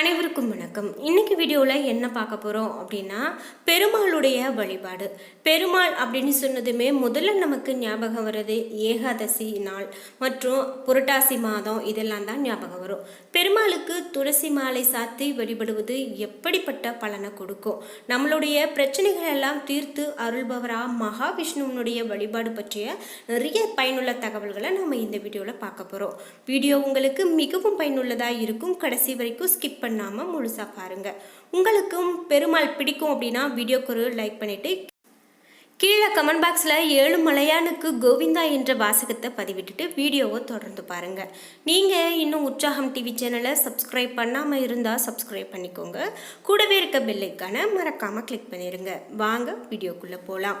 அனைவருக்கும் வணக்கம். இன்னைக்கு வீடியோவில் என்ன பார்க்க போகிறோம் அப்படின்னா பெருமாளுடைய வழிபாடு. பெருமாள் அப்படின்னு சொன்னதுமே முதல்ல நமக்கு ஞாபகம் வர்றது ஏகாதசி நாள் மற்றும் புரட்டாசி மாதம் இதெல்லாம் தான் ஞாபகம் வரும். பெருமாளுக்கு துளசி மாலை சாத்தி வழிபடுவது எப்படிப்பட்ட பலனை கொடுக்கும்? நம்மளுடைய பிரச்சனைகள் எல்லாம் தீர்த்து அருள்பவரா மகாவிஷ்ணுவனுடைய வழிபாடு பற்றிய நிறைய பயனுள்ள தகவல்களை நம்ம இந்த வீடியோவில் பார்க்க போகிறோம் வீடியோ உங்களுக்கு மிகவும் பயனுள்ளதாக இருக்கும். கடைசி வரைக்கும் ஸ்கிப் பண்ணாமல் முழுசாக பாருங்கள் உங்களுக்கும் பெருமாள் பிடிக்கும் அப்படின்னா வீடியோக்கு ஒரு லைக் பண்ணிவிட்டு கீழே கமெண்ட் பாக்ஸில் ஏழு மலையானுக்கு கோவிந்தா என்ற வாசகத்தை பதிவிட்டுட்டு வீடியோவை தொடர்ந்து பாருங்கள் நீங்கள் இன்னும் உற்சாகம் டிவி சேனலை சப்ஸ்கிரைப் பண்ணாமல் இருந்தால் சப்ஸ்கிரைப் பண்ணிக்கோங்க. கூடவே இருக்க பெல்லைக்கான மறக்காமல் கிளிக் பண்ணிடுங்க வாங்க வீடியோக்குள்ளே போகலாம்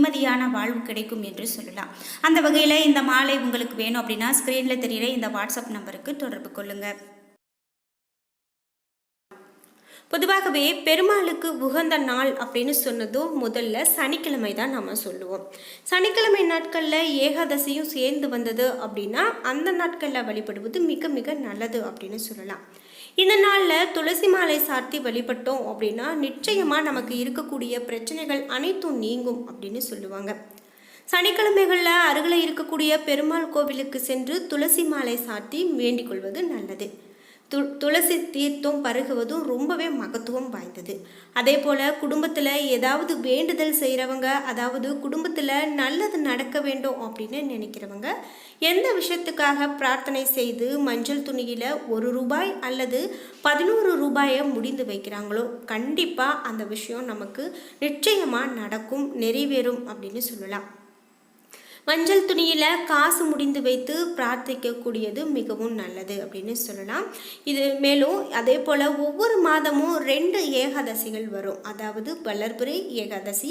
நிம்மதியான வாழ்வு கிடைக்கும் என்று சொல்லலாம். அந்த வகையில் இந்த மாலை உங்களுக்கு வேணும் அப்படின்னா ஸ்க்ரீனில் தெரிகிற இந்த வாட்ஸ்அப் நம்பருக்கு தொடர்பு கொள்ளுங்கள் பொதுவாகவே பெருமாளுக்கு உகந்த நாள் அப்படின்னு சொன்னதும் முதல்ல சனிக்கிழமை தான் நம்ம சொல்லுவோம். சனிக்கிழமை நாட்களில் ஏகாதசியும் சேர்ந்து வந்தது அப்படின்னா அந்த நாட்களில் வழிபடுவது மிக மிக நல்லது அப்படின்னு சொல்லலாம். இந்த நாளில் துளசி மாலை சார்த்தி வழிபட்டோம் அப்படின்னா நிச்சயமாக நமக்கு இருக்கக்கூடிய பிரச்சனைகள் அனைத்தும் நீங்கும் அப்படின்னு சொல்லுவாங்க. சனிக்கிழமைகளில் அருகில் இருக்கக்கூடிய பெருமாள் கோவிலுக்கு சென்று துளசி மாலை சாத்தி வேண்டிக் கொள்வது நல்லது. து துளசி தீர்த்தம் பருகுவதும் ரொம்பவே மகத்துவம் வாய்ந்தது. அதே போல் குடும்பத்தில் ஏதாவது வேண்டுதல் செய்கிறவங்க அதாவது குடும்பத்தில் நல்லது நடக்க வேண்டும் அப்படின்னு நினைக்கிறவங்க எந்த விஷயத்துக்காக பிரார்த்தனை செய்து மஞ்சள் துணியில் ஒரு ரூபாய் அல்லது பதினோரு ரூபாயை முடிந்து வைக்கிறாங்களோ கண்டிப்பாக அந்த விஷயம் நமக்கு நிச்சயமாக நடக்கும் நிறைவேறும் அப்படின்னு சொல்லலாம். மஞ்சள் துணியில் காசு முடிந்து வைத்து பிரார்த்திக்கக்கூடியது மிகவும் நல்லது அப்படின்னு சொல்லலாம். இது மேலும் அதே போல் ஒவ்வொரு மாதமும் ரெண்டு ஏகாதசிகள் வரும். அதாவது வளர்பிறை ஏகாதசி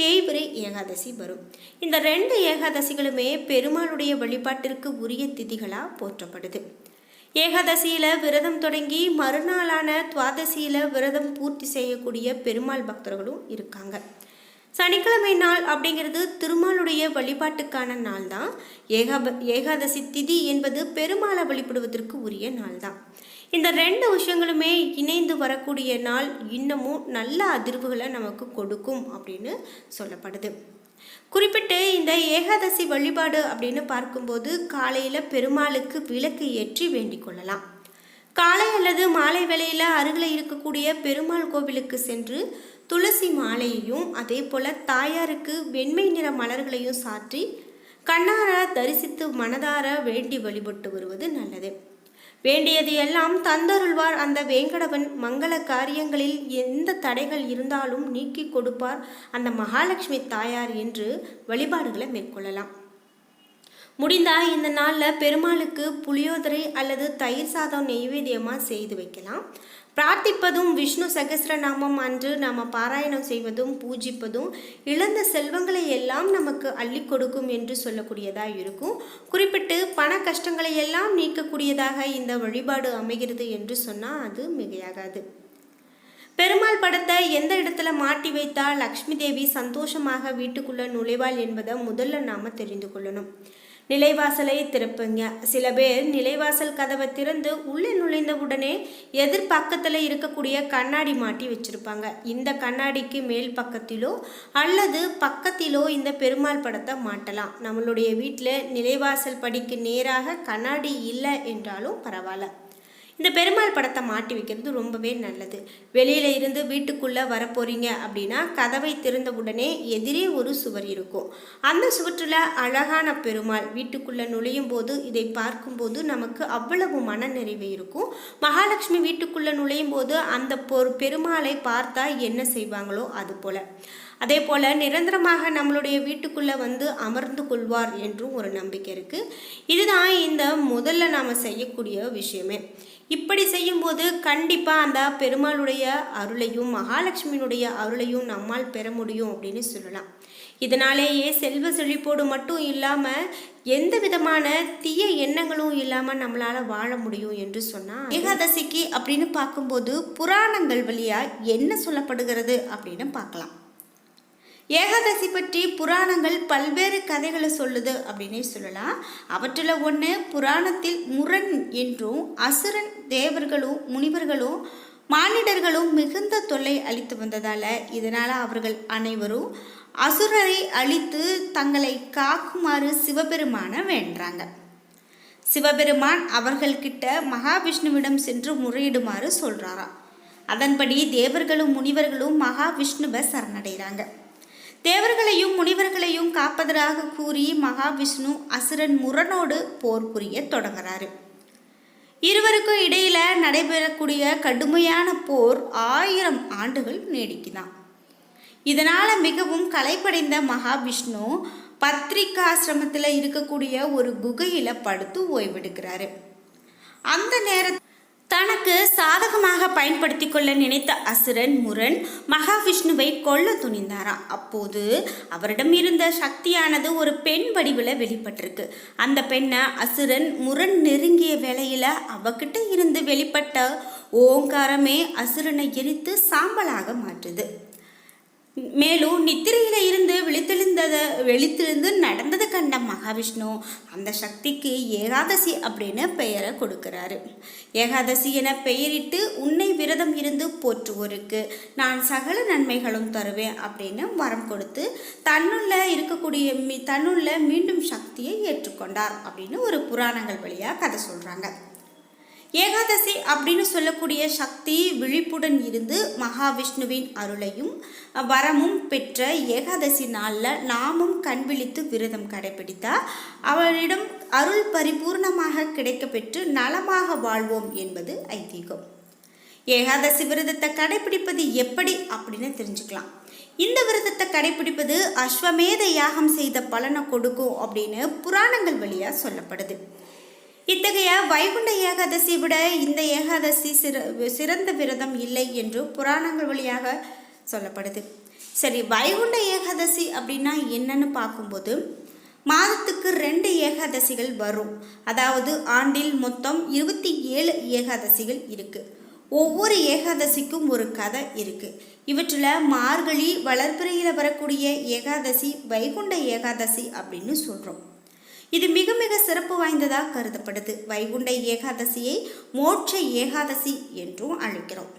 தேய்பிறை ஏகாதசி வரும். இந்த ரெண்டு ஏகாதசிகளுமே பெருமாளுடைய வழிபாட்டிற்கு உரிய திதிகளாக போற்றப்படுது. ஏகாதசியில் விரதம் தொடங்கி மறுநாளான துவாதசியில் விரதம் பூர்த்தி செய்யக்கூடிய பெருமாள் பக்தர்களும் இருக்காங்க. சனிக்கிழமை நாள் அப்படிங்கிறது திருமாலுடைய வழிபாட்டுக்கான நாள் தான் ஏகாப ஏகாதசி திதி என்பது பெருமாளை வழிபடுவதற்கு உரிய நாள் தான் இந்த ரெண்டு விஷயங்களுமே இணைந்து வரக்கூடிய நாள் இன்னமும் நல்ல அதிர்வுகளை நமக்கு கொடுக்கும் அப்படின்னு சொல்லப்படுது. குறிப்பிட்டு இந்த ஏகாதசி வழிபாடு அப்படின்னு பார்க்கும்போது காலையில் பெருமாளுக்கு விளக்கு ஏற்றி வேண்டிக் கொள்ளலாம். காலை அல்லது மாலை வேளையில் அருகில் இருக்கக்கூடிய பெருமாள் கோவிலுக்கு சென்று துளசி மாலையையும் அதே போல் தாயாருக்கு வெண்மை நிற மலர்களையும் சாற்றி கண்ணார தரிசித்து மனதார வேண்டி வழிபட்டு வருவது நல்லது. வேண்டியது எல்லாம் தந்தருள்வார் அந்த வேங்கடவன். மங்கள காரியங்களில் எந்த தடைகள் இருந்தாலும் நீக்கி கொடுப்பார் அந்த மகாலட்சுமி தாயார் என்று வழிபாடுகளை மேற்கொள்ளலாம். முடிந்தால் இந்த நாளில் பெருமாளுக்கு புளியோதரை அல்லது தயிர் சாதம் நெய்வேத்தியமாக செய்து வைக்கலாம். பிரார்த்திப்பதும் விஷ்ணு சகசிரநாமம் அன்று நாம் பாராயணம் செய்வதும் பூஜிப்பதும் இழந்த செல்வங்களை எல்லாம் நமக்கு அள்ளி கொடுக்கும் என்று சொல்லக்கூடியதாக இருக்கும். குறிப்பிட்டு பண கஷ்டங்களை எல்லாம் நீக்கக்கூடியதாக இந்த வழிபாடு அமைகிறது என்று சொன்னால் அது மிகையாகாது. பெருமாள் படத்தை எந்த இடத்துல மாட்டி வைத்தால் லக்ஷ்மி தேவி சந்தோஷமாக வீட்டுக்குள்ளே நுழைவாள் என்பதை முதல்ல நாம் தெரிந்து கொள்ளணும். நிலைவாசலை திறப்புங்க சில பேர் நிலைவாசல் கதவை திறந்து உள்ளே நுழைந்த உடனே எதிர்பக்கத்தில் இருக்கக்கூடிய கண்ணாடி மாட்டி வச்சுருப்பாங்க. இந்த கண்ணாடிக்கு மேல் பக்கத்திலோ அல்லது பக்கத்திலோ இந்த பெருமாள் படத்தை மாட்டலாம். நம்மளுடைய வீட்டில் நிலைவாசல் படிக்கு நேராக கண்ணாடி இல்லை என்றாலும் பரவாயில்ல. இந்த பெருமாள் படத்தை மாட்டி வைக்கிறது ரொம்பவே நல்லது. வெளியில இருந்து வீட்டுக்குள்ளே வரப்போறீங்க அப்படின்னா கதவை திறந்த உடனே எதிரே ஒரு சுவர் இருக்கும். அந்த சுவற்றில் அழகான பெருமாள் வீட்டுக்குள்ளே நுழையும் போது இதை பார்க்கும்போது நமக்கு அவ்வளவு மன நிறைவு இருக்கும். மகாலட்சுமி வீட்டுக்குள்ளே நுழையும் போது அந்த பொரு பெருமாளை பார்த்தா என்ன செய்வாங்களோ அது போல. அதே போல் நிரந்தரமாக நம்மளுடைய வீட்டுக்குள்ளே வந்து அமர்ந்து கொள்வார் என்றும் ஒரு நம்பிக்கை இருக்குது இதுதான் இந்த முதல்ல நாம் செய்யக்கூடிய விஷயமே. இப்படி செய்யும்போது கண்டிப்பாக அந்த பெருமாளுடைய அருளையும் மகாலட்சுமியினுடைய அருளையும் நம்மால் பெற முடியும் அப்படின்னு சொல்லலாம். இதனாலேயே செல்வ செழிப்போடு மட்டும் இல்லாமல் எந்த விதமான தீய எண்ணங்களும் இல்லாமல் நம்மளால் வாழ முடியும் என்று சொன்னால் ஏகாதசிக்கு அப்படின்னு பார்க்கும்போது புராணங்கள் வழியாக என்ன சொல்லப்படுகிறது அப்படின்னு பார்க்கலாம். ஏகாதசி பற்றி புராணங்கள் பல்வேறு கதைகளை சொல்லுது அப்படின்னே சொல்லலாம். அவற்றில் ஒன்று புராணத்தில் முரண் என்றும் அசுரன் தேவர்களும் முனிவர்களும் மானிடர்களும் மிகுந்த தொல்லை அளித்து வந்ததால் இதனால் அவர்கள் அனைவரும் அசுரரை அழித்து தங்களை காக்குமாறு சிவபெருமான வேண்டாங்க சிவபெருமான் அவர்கள்கிட்ட மகாவிஷ்ணுவிடம் சென்று முறையிடுமாறு சொல்கிறாராம் அதன்படி தேவர்களும் முனிவர்களும் மகாவிஷ்ணுவை சரணடைகிறாங்க தேவர்களையும் முனிவர்களையும் காப்பதற்காக கூறி மகாவிஷ்ணு அசுரன் முரனோடு போர் புரிய தொடங்குறாரு. இருவருக்கும் இடையில நடைபெறக்கூடிய கடுமையான போர் ஆயிரம் ஆண்டுகள் நீடிக்குதான் இதனால் மிகவும் கலைப்படைந்த மகாவிஷ்ணு பத்ரிகாசிரமத்தில் இருக்கக்கூடிய ஒரு குகையில் படுத்து ஓய்வெடுக்கிறாரு. அந்த நேரத்தில் தனக்கு சாதகமாக பயன்படுத்தி கொள்ள நினைத்த அசுரன் முரண் மகாவிஷ்ணுவை கொல்ல துணிந்தாராம் அப்போது அவரிடம் இருந்த சக்தியானது ஒரு பெண் வடிவில் வெளிப்பட்டிருக்கு. அந்த பெண்ணை அசுரன் முரண் நெருங்கிய வேளையில் அவகிட்ட இருந்து வெளிப்பட்ட ஓங்காரமே அசுரனை எரித்து சாம்பலாக மாற்றுது. மேலும் நித்திரையில இருந்து விழித்தெழுந்தத விழித்தெழுந்து நடந்தது கண்ட மகாவிஷ்ணு அந்த சக்திக்கு ஏகாதசி அப்படின்னு பெயரை கொடுக்கிறாரு. ஏகாதசி என பெயரிட்டு உன்னை விரதம் இருந்து போற்றுவோருக்கு நான் சகல நன்மைகளும் தருவேன் அப்படின்னு வரம் கொடுத்து தன்னுள்ள இருக்கக்கூடிய மீ தன்னுள்ள மீண்டும் சக்தியை ஏற்றுக்கொண்டார் அப்படின்னு ஒரு புராணங்கள் வழியாக கதை சொல்கிறாங்க ஏகாதசி அப்படின்னு சொல்லக்கூடிய சக்தி விழிப்புடன் இருந்து மகாவிஷ்ணுவின் அருளையும் வரமும் பெற்ற ஏகாதசி நாளில் நாமும் கண் விழித்து விரதம் கடைபிடித்தார் அவரிடம் அருள் பரிபூர்ணமாக கிடைக்கப்பெற்று நலமாக வாழ்வோம் என்பது ஐதீகம். ஏகாதசி விரதத்தை கடைபிடிப்பது எப்படி அப்படின்னு தெரிஞ்சுக்கலாம். இந்த விரதத்தை கடைபிடிப்பது அஸ்வமேத யாகம் செய்த பலனை கொடுக்கும் அப்படின்னு புராணங்கள் வழியாக சொல்லப்படுது. இத்தகைய வைகுண்ட ஏகாதசி விட இந்த ஏகாதசி சிற சிறந்த விரதம் இல்லை என்று புராணங்கள் வழியாக சொல்லப்படுது. சரி வைகுண்ட ஏகாதசி அப்படின்னா என்னன்னு பார்க்கும்போது மாதத்துக்கு ரெண்டு ஏகாதசிகள் வரும். அதாவது ஆண்டில் மொத்தம் இருபத்தி ஏழு ஏகாதசிகள் இருக்கு. ஒவ்வொரு ஏகாதசிக்கும் ஒரு கதை இருக்கு. இவற்றில் மார்கழி வளர்பிறையில் வரக்கூடிய ஏகாதசி வைகுண்ட ஏகாதசி அப்படின்னு சொல்கிறோம் இது மிக மிக சிறப்பு வாய்ந்ததாக கருதப்படுது. வைகுண்ட ஏகாதசியை மோட்ச ஏகாதசி என்றும் அழைக்கிறோம்.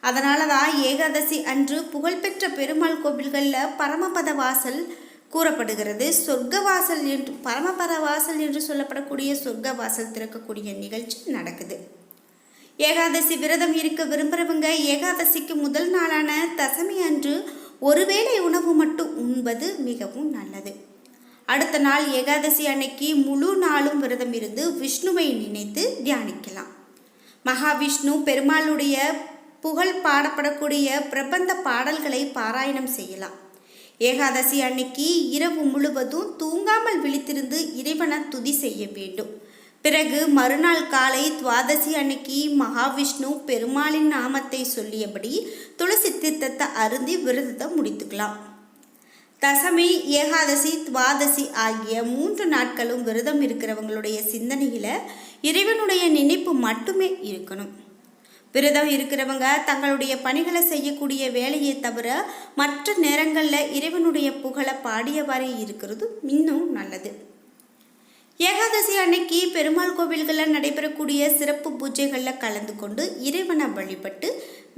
அதனால தான் ஏகாதசி அன்று புகழ்பெற்ற பெருமாள் கோவில்களில் பரமபத வாசல் கூறப்படுகிறது. சொர்க்க வாசல் என்று பரமபத வாசல் என்று சொல்லப்படக்கூடிய சொர்க்க வாசல் திறக்கக்கூடிய நிகழ்ச்சி நடக்குது. ஏகாதசி விரதம் இருக்க விரும்புகிறவங்க ஏகாதசிக்கு முதல் நாளான தசமி அன்று ஒருவேளை உணவு மட்டும் உண்பது மிகவும் நல்லது. அடுத்த நாள் ஏகாதசி அன்னைக்கு முழு நாளும் விரதம் இருந்து விஷ்ணுவை நினைத்து தியானிக்கலாம். மகாவிஷ்ணு பெருமாளுடைய புகழ் பாடப்படக்கூடிய பிரபந்த பாடல்களை பாராயணம் செய்யலாம். ஏகாதசி அன்னைக்கு இரவு முழுவதும் தூங்காமல் விழித்திருந்து இறைவனை துதி செய்ய வேண்டும். பிறகு மறுநாள் காலை துவாதசி அன்னைக்கு மகாவிஷ்ணு பெருமாளின் நாமத்தை சொல்லியபடி துளசி தீர்த்தத்தை அருந்தி விரதத்தை முடித்துக்கலாம். தசமி ஏகாதசி துவாதசி ஆகிய மூன்று நாட்களும் விரதம் இருக்கிறவங்களுடைய சிந்தனையில் இறைவனுடைய நினைப்பு மட்டுமே இருக்கணும். விரதம் இருக்கிறவங்க தங்களுடைய பணிகளை செய்யக்கூடிய வேலையை தவிர மற்ற நேரங்களில் இறைவனுடைய புகழை பாடியவாறே இருக்கிறது இன்னும் நல்லது. ஏகாதசி அன்னைக்கு பெருமாள் கோவில்களில் நடைபெறக்கூடிய சிறப்பு பூஜைகளில் கலந்து கொண்டு இறைவனை வழிபட்டு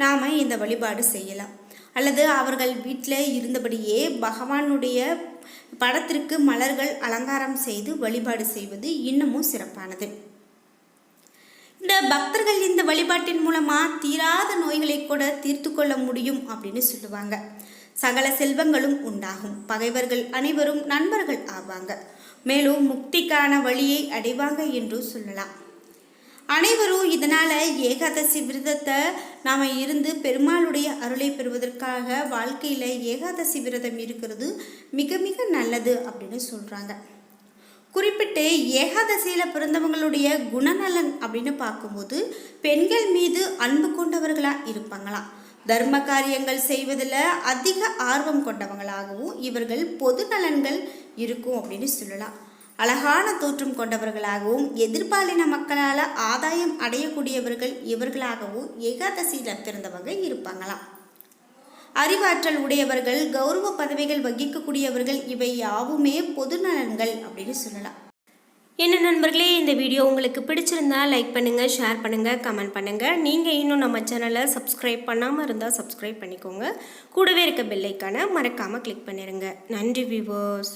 நாம் இந்த வழிபாடு செய்யலாம். அல்லது அவர்கள் வீட்டில் இருந்தபடியே பகவானுடைய படத்திற்கு மலர்கள் அலங்காரம் செய்து வழிபாடு செய்வது இன்னமும் சிறப்பானது. இந்த பக்தர்கள் இந்த வழிபாட்டின் மூலமாக தீராத நோய்களை கூட தீர்த்து கொள்ள முடியும் அப்படின்னு சொல்லுவாங்க. சகல செல்வங்களும் உண்டாகும். பகைவர்கள் அனைவரும் நண்பர்கள் ஆவாங்க. மேலும் முக்திக்கான வழியை அடைவாங்க என்று சொல்லலாம். அனைவரும் இதனால் ஏகாதசி விரதத்தை நாம் இருந்து பெருமாளுடைய அருளை பெறுவதற்காக வாழ்க்கையில் ஏகாதசி விரதம் இருக்கிறது மிக மிக நல்லது அப்படின்னு சொல்கிறாங்க குறிப்பிட்டு ஏகாதசியில் பிறந்தவங்களுடைய குணநலன் அப்படின்னு பார்க்கும்போது பெண்கள் மீது அன்பு கொண்டவர்களாக இருப்பாங்களாம் தர்ம காரியங்கள் செய்வதில் அதிக ஆர்வம் கொண்டவங்களாகவும் இவர்கள் பொது நலன்கள் இருக்கும் அப்படின்னு சொல்லலாம். அழகான தோற்றம் கொண்டவர்களாகவும் எதிர்பாலின மக்களால் ஆதாயம் அடையக்கூடியவர்கள் இவர்களாகவும் ஏகாதசியில் பிறந்தவங்க இருப்பாங்களாம். அறிவாற்றல் உடையவர்கள் கௌரவ பதவிகள் வகிக்கக்கூடியவர்கள் இவை யாவுமே பொது நலன்கள் அப்படின்னு சொல்லலாம். என்ன நண்பர்களே இந்த வீடியோ உங்களுக்கு பிடிச்சிருந்தா லைக் பண்ணுங்கள் ஷேர் பண்ணுங்கள் கமெண்ட் பண்ணுங்கள் நீங்கள் இன்னும் நம்ம சேனலை சப்ஸ்கிரைப் பண்ணாமல் இருந்தால் சப்ஸ்கிரைப் பண்ணிக்கோங்க. கூடவே இருக்க பெல்லைக்கான மறக்காமல் கிளிக் பண்ணிடுங்க நன்றி வியூவர்ஸ்